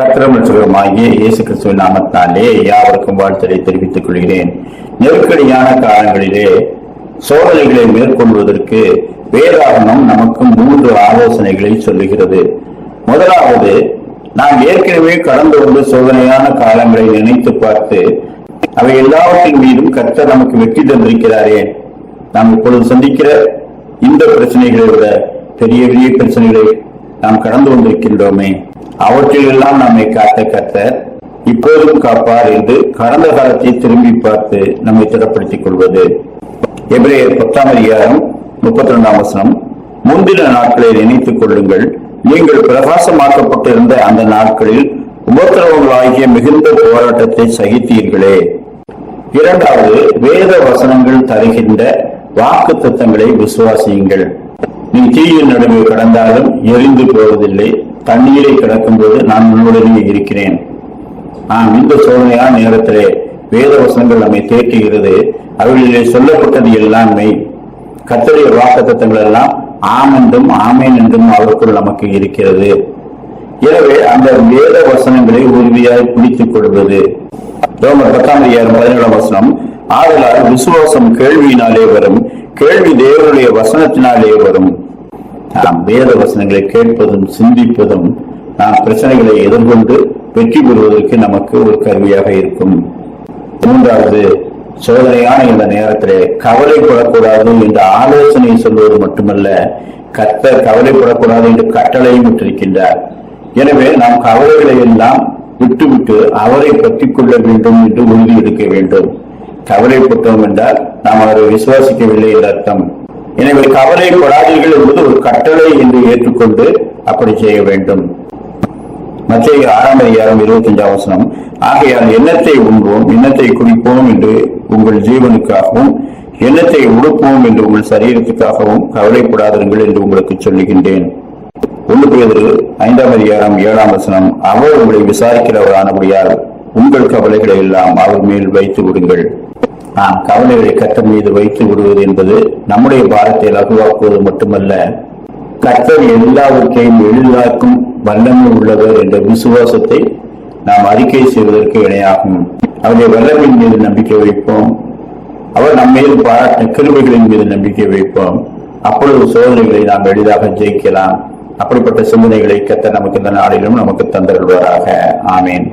கத்திரமற்றவருமாகிய இயேசு கிறிஸ்துவின் நாமத்தினாலே யாவருக்கும் வாழ்த்தலை தெரிவித்துக் கொள்கிறேன். நெருக்கடியான காலங்களிலே சோதனைகளை மேற்கொள்வதற்கு வேதாகமம் நமக்கு மூன்று ஆலோசனைகளை சொல்லுகிறது. முதலாவது நாம் ஏற்கனவே கடந்து வந்த சோதனையான காலங்களை நினைத்து பார்த்து அவை எல்லாவற்றின் மீதும் கர்த்தர் நமக்கு வெற்றி தந்திருக்கிறாரே. நாம் இப்பொழுது சந்திக்கிற இந்த பிரச்சனைகளை விட பெரிய பெரிய பிரச்சனைகளை நாம் கடந்து வந்திருக்கின்றோமே. அவற்றிலெல்லாம் நம்மை காட்ட கத்தர் இப்போதும் காப்பார் என்று கடந்த காலத்தை திரும்பி பார்த்து நம்மை திடப்படுத்திக் கொள்வது. எபிரேயர் பத்தாம் அதிகாரம் முப்பத்தி ரெண்டாம் வசனம். முந்தின நாட்களை நினைத்துக் கொள்ளுங்கள். நீங்கள் பிரகாசமாக்கப்பட்டிருந்த அந்த நாட்களில் உபத்திரவங்களாகிய மிகுந்த போராட்டத்தை சகித்தீர்களே. இரண்டாவது வேத வசனங்கள் தருகின்ற வாக்கு தத்தங்களை விசுவாசியுங்கள். நீ தீயின் நடுவே கடந்தாலும் எரிந்து போவதில்லை. தண்ணீரை கிடக்கும்போது நான் உன்னுடனே இருக்கிறேன். ஆம் இந்த சோதனையான நேரத்திலே வேத வசனங்கள் நம்மை தேக்குகிறது அவர்களிலே சொல்லப்பட்டது எல்லாமே. மெய் கத்தடைய வாக்கு தத்தங்கள் எல்லாம் ஆம் என்றும் ஆமேன் என்றும் அவருக்குள் நமக்கு இருக்கிறது. எனவே அந்த வேத வசனங்களை உறுதியாய் பிடித்துக் கொள்வது. ரோமர் பத்தாம் அதிகாரம் பதினேழாம் வசனம் ஆதலால் விசுவாசம் கேள்வியினாலே வரும் கேள்வி தேவனுடைய வசனத்தினாலே வரும். நாம் வேத வசனங்களை கேட்பதும் சிந்திப்பதும் நாம் பிரச்சனைகளை எதிர்கொண்டு வெற்றி பெறுவதற்கு நமக்கு ஒரு கருவியாக இருக்கும். மூன்றாவது சோதனையான இந்த நேரத்திலே கவலைப்படக்கூடாது என்ற ஆலோசனை சொல்வது மட்டுமல்ல கத்த கவலைப்படக்கூடாது என்று கட்டளையும் விட்டிருக்கின்றார். எனவே நாம் கவலைகளை எல்லாம் விட்டுவிட்டு அவரை பற்றிக் கொள்ள வேண்டும் என்று உறுதி எடுக்க வேண்டும். கவலைப்பட்டோம் என்றால் நாம் அவரை விசுவாசிக்கவில்லை என்ற அர்த்தம். எனவே கவலைப்படாதீர்கள் என்பது ஒரு கட்டளை என்று ஏற்றுக்கொண்டு அப்படி செய்ய வேண்டும். மத்திய ஆறாம் அதிகாரம் இருபத்தஞ்சாம் வசனம் ஆகையால் எண்ணத்தை உண்போம் எண்ணத்தை குடிப்போம் என்று உங்கள் ஜீவனுக்காகவும் எண்ணத்தை உடுப்போம் என்று உங்கள் சரீரத்துக்காகவும் கவலைப்படாதீர்கள் என்று உங்களுக்கு சொல்லுகின்றேன். ஒன்று பேரு ஐந்தாம் அதிகாரம் ஏழாம் வசனம் அவர் உங்களை விசாரிக்கிறவரானபடியால் உங்கள் கவலைகளை எல்லாம் அவர் மேல் வைத்து விடுங்கள். நாம் கவலைகளை கத்தர் மீது வைத்து விடுவது என்பது நம்முடைய பாரத்தை லகுவாக்குவது மட்டுமல்ல கத்தர் எல்லாவற்றையும் எளிதாக்கும் வல்லமை உள்ளவர் என்ற விசுவாசத்தை நாம் அறிக்கை செய்வதற்கு இணையாகும். அவருடைய வல்லமின் மீது நம்பிக்கை வைப்போம். அவர் நம்ம மீது பாராட்டின கிருபைகளின் மீது நம்பிக்கை வைப்போம். அப்பொழுது சோதனைகளை நாம் எளிதாக ஜெயிக்கலாம். அப்படிப்பட்ட சிந்தனைகளை கத்த நமக்கு இந்த நாளிலும் நமக்கு தந்தருள்வாராக. ஆமேன்.